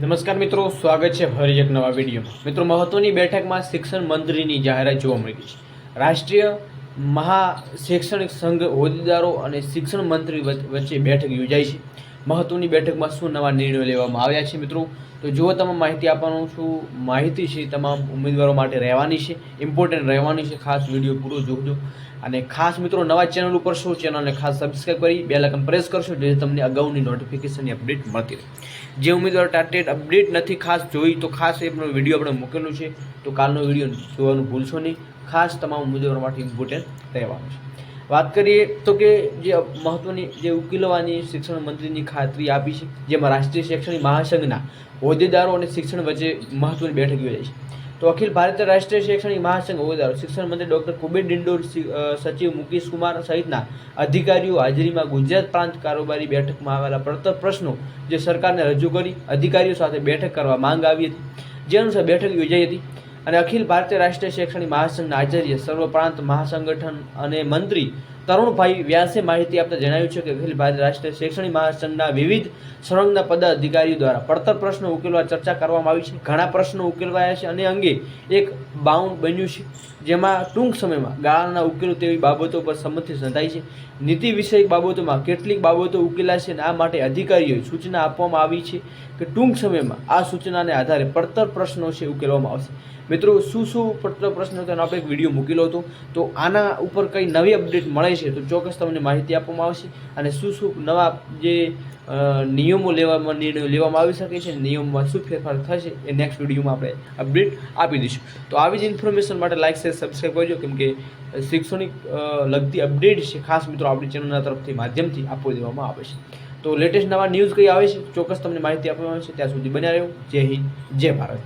નમસ્કાર મિત્રો, સ્વાગત છે ફરી એક નવા વિડીયોમાં. મિત્રો, મહત્વની બેઠકમાં શિક્ષણ મંત્રીની જાહેરાત જોવા મળી છે. રાષ્ટ્રીય મહા શૈક્ષણિક સંઘ હોદ્દેદારો અને શિક્ષણ મંત્રી વચ્ચે બેઠક યોજાઈ છે. મહત્વની બેઠકમાં શું નવા નિર્ણયો લેવામાં આવ્યા છે મિત્રો? તો જો તમામ માહિતી આપવાનું છું. માહિતી છે, તમામ ઉમેદવારો માટે રહેવાની છે. ઇમ્પોર્ટન્ટ રહેવાની છે. ખાસ વીડિયો પૂરો જોજો. અને ખાસ મિત્રો, નવા ચેનલ ઉપર શું? ચેનલને ખાસ સબસ્ક્રાઈબ કરી બે લાકન પ્રેસ કરશો, જેથી તમને અગાઉની નોટિફિકેશનની અપડેટ મળતી રહે. જે ઉમેદવારો ટાર્ગેટ અપડેટ નથી ખાસ જોઈ, તો ખાસ એ વીડિયો આપણે મૂકેલું છે. તો કાલનો વીડિયો જોવાનું ભૂલશો નહીં. ખાસ તમામ ઉમેદવારો માટે ઇમ્પોર્ટન્ટ રહેવાનું છે. વાત કરીએ તો કે જે મહત્વની, જે ઉકેલવાની શિક્ષણ મંત્રીની ખાતરી આપી છે, જેમાં રાષ્ટ્રીય શૈક્ષણિક મહાસંઘના હોદ્દેદારો અને શિક્ષણ વચ્ચે મહત્વની બેઠક યોજાઈ છે. તો અખિલ ભારતીય રાષ્ટ્રીય શૈક્ષણિક મહાસંઘ હોદ્દેદારો, શિક્ષણ મંત્રી ડોક્ટર કુબેર ડિંડોર સચિવ મુકેશ કુમાર સહિતના અધિકારીઓ હાજરીમાં ગુજરાત પ્રાંત કારોબારી બેઠકમાં આવેલા પડતર પ્રશ્નો જે સરકારને રજૂ કરી અધિકારીઓ સાથે બેઠક કરવા માંગ આવી હતી. જે અનુસાર બેઠક યોજાઈ હતી. અને અખિલ ભારતીય રાષ્ટ્રીય શૈક્ષણિક મહાસંઘના આચાર્ય સર્વ પ્રાંત મહાસંગઠન અને મંત્રી તરુણભાઈ વ્યાસે માહિતી આપતા જણાવ્યું છે કે અખિલ ભારતીય રાષ્ટ્રીય શૈક્ષણિક મહાસંઘના વિવિધ સંલગ્ન પદાધિકારીઓ દ્વારા પડતર પ્રશ્નો ઉકેલવા ચર્ચા કરવામાં આવી છે. ઘણા પ્રશ્નો ઉકેલવાયા છે અને અંગે એક બાઉન્ડ બન્યું છે, જેમાં ટૂંક સમયમાં ગાળાના ઉકેલો તેવી બાબતો પર સંમતિ સંધાઈ છે. નીતિ વિષયક બાબતોમાં કેટલીક બાબતો ઉકેલાશે અને આ માટે અધિકારીઓએ સૂચના આપવામાં આવી છે કે ટૂંક સમયમાં આ સૂચનાને આધારે પડતર પ્રશ્નો છે ઉકેલવામાં આવશે. મિત્રો, શું શું પડતર પ્રશ્નો તેનો આપણે એક વીડિયો મૂકેલો હતો. તો આના ઉપર કંઈ નવી અપડેટ મળે છે, તો ચોક્કસ તમને માહિતી આપવામાં આવશે. અને શું શું નવા જે નિયમો લેવામાં, નિર્ણયો લેવામાં આવી શકે છે, નિયમમાં શું ફેરફાર થશે, એ નેક્સ્ટ વિડીયોમાં આપણે અપડેટ આપી દઈશું. તો આવી જ ઇન્ફોર્મેશન માટે લાઇક શેર સબસ્ક્રાઈબ કરજો, કેમ કે શૈક્ષણિક લગતી અપડેટ છે, ખાસ મિત્રો આપણી ચેનલના તરફથી માધ્યમથી આપો દેવામાં આવે છે. તો લેટેસ્ટ નવા ન્યૂઝ કઈ આવે છે, ચોક્કસ તમને માહિતી આપવામાં આવે છે ત્યાં સુધી બન્યા રહ્યો જય હિન્દ, જય ભારત.